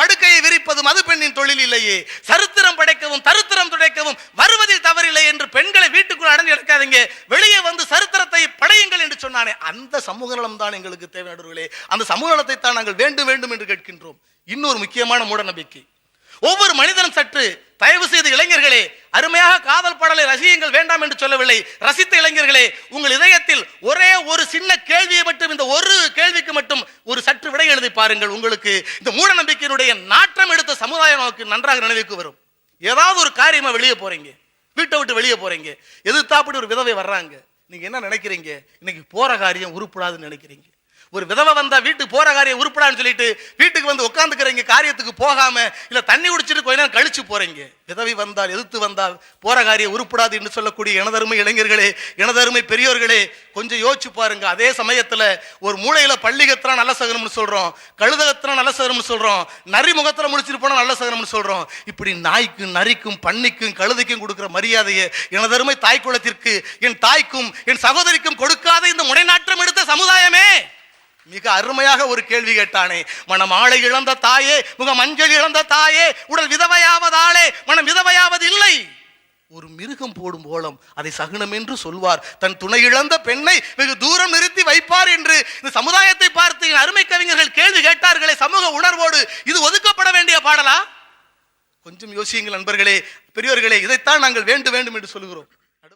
படுக்கையை விரிப்பதும் அது பெண்ணின் தொழில் இல்லையே. சரித்திரம் படைக்கவும் தருத்திரம் துடைக்கவும் வருவதில் தவறில்லை என்று பெண்களை வீட்டுக்குள் அடைஞ்சு எடுக்காதீங்க வெளியே வந்து சரித்திரத்தை படையுங்கள் என்று சொன்னானே. அந்த சமூக நலம் தான் எங்களுக்கு தேவையானவர்களே. அந்த சமூக நலத்தை தான் நாங்கள் வேண்டும் வேண்டும் என்று கேட்கின்றோம். இன்னொரு முக்கியமான மூட நம்பிக்கை. ஒவ்வொரு மனிதனும் சற்று தயவு செய்து இளைஞர்களே அருமையாக காதல் பாடலை ரசியுங்கள் வேண்டாம் என்று சொல்லவில்லை. ரசித்த இளைஞர்களே உங்கள் இதயத்தில் ஒரே ஒரு சின்ன கேள்வியை மட்டும் இந்த ஒரு கேள்விக்கு மட்டும் ஒரு சற்று விடை எழுதி பாருங்கள். உங்களுக்கு இந்த மூட நம்பிக்கையினுடைய நாற்றம் எடுத்த சமுதாயம் நமக்கு நன்றாக நினைவுக்கு வரும். ஏதாவது ஒரு காரியமா வெளியே போறீங்க. வீட்டை விட்டு வெளியே போறீங்க. எதிர்த்தாப்படி ஒரு விதவை வர்றாங்க. நீங்க என்ன நினைக்கிறீங்க? இன்னைக்கு போற காரியம் உருப்படாதுன்னு நினைக்கிறீங்க. ஒரு விதவை வந்தா வீட்டுக்கு போற காரியம் உருப்படான்னு சொல்லிட்டு வீட்டுக்கு வந்து உட்காந்துக்கிறீங்க காரியத்துக்கு போகாம இல்ல தண்ணி குடிச்சிட்டு கொஞ்ச நேரம் கழிச்சு போறீங்க. விதவை வந்தால் எதிர்த்து வந்தால் போற காரியம் உருப்படாது என்று சொல்லக்கூடிய இனதருமை இளைஞர்களே இனதருமை பெரியோர்களே கொஞ்சம் யோசிச்சு பாருங்க. அதே சமயத்துல ஒரு மூளையில பள்ளி கத்துறா நல்ல சகனம்னு சொல்றோம் கழுதகத்துனா நல்ல சகனம்னு சொல்றோம் நரி முகத்துல முடிச்சிட்டு போனா நல்ல சகனம்னு சொல்றோம். இப்படி நாய்க்கும் நரிக்கும் பண்ணிக்கும் கழுதைக்கும் கொடுக்குற மரியாதையை எனதருமை தாய் குலத்திற்கு என் தாய்க்கும் என் சகோதரிக்கும் கொடுக்காத இந்த முனைநாற்றம் எடுத்த சமுதாயமே மிக அருமையாக ஒரு கேள்வி கேட்டானே. மனம் ஆளை இழந்த தாயே முக மஞ்சள் இழந்த தாயே உடல் விதவையாவதாலே மனம் விதவையாவது இல்லை ஒரு மிருகம் போடும் போலம் அதை சகுனம் என்று சொல்வார். தன் துணை இழந்த பெண்ணை வெகு தூரம் நிறுத்தி வைப்பார் என்று இந்த சமுதாயத்தை பார்த்து அருமை கவிஞர்கள் கேள்வி கேட்டார்களே சமூக உணர்வோடு. இது ஒதுக்கப்பட வேண்டிய பாடலா? கொஞ்சம் யோசியுங்கள் நண்பர்களே பெரியோர்களே இதைத்தான் நாங்கள் வேண்டும் வேண்டும் என்று சொல்கிறோம்.